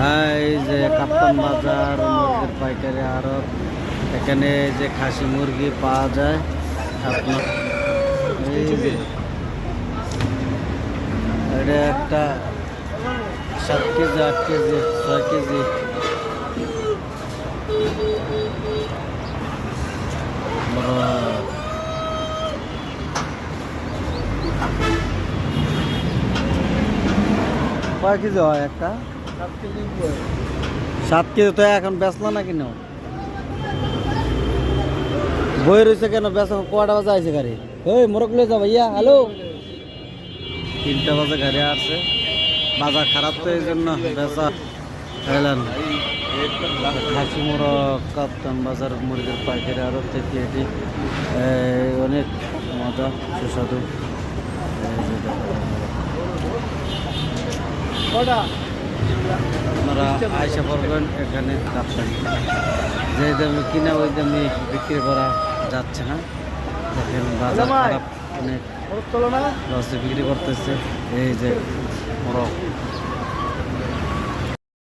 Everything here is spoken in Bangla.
এই যে কাপ্তান বাজার, মুরগির পাইকারি আড়ত এখানে যে খাসি মুরগি পাওয়া যায়, আপনার এই যে এটা একটা সাত কেজি, আট কেজি, ছয় কেজি। কয় কেজি হয় একটা? সাত কেজি তো এখন বেচলো না কিনো? বই রয়েছে কেন বেচ? কটা বাজে আইছে গাড়ি? ওই মোরক লয়ে যা ভাইয়া হ্যালো? তিনটা বাজে গাড়ি আসছে। বাজার খারাপ তো এই জন্য বেচা এলেন খাসি মোরগ কাপ্তান বাজার মুরগির পাইকারি আরও থেকে এটি। অনেক মজা সুস্বাদু। দেখেন। আপনারা আয়সা পড়বেন এখানে কাপ্তান যে দামে কিনা ওই দামে বিক্রি করা যাচ্ছে না। দেখেন বাজার খারাপ অনেক লসে বিক্রি করতেছে। এই যে মোরগ।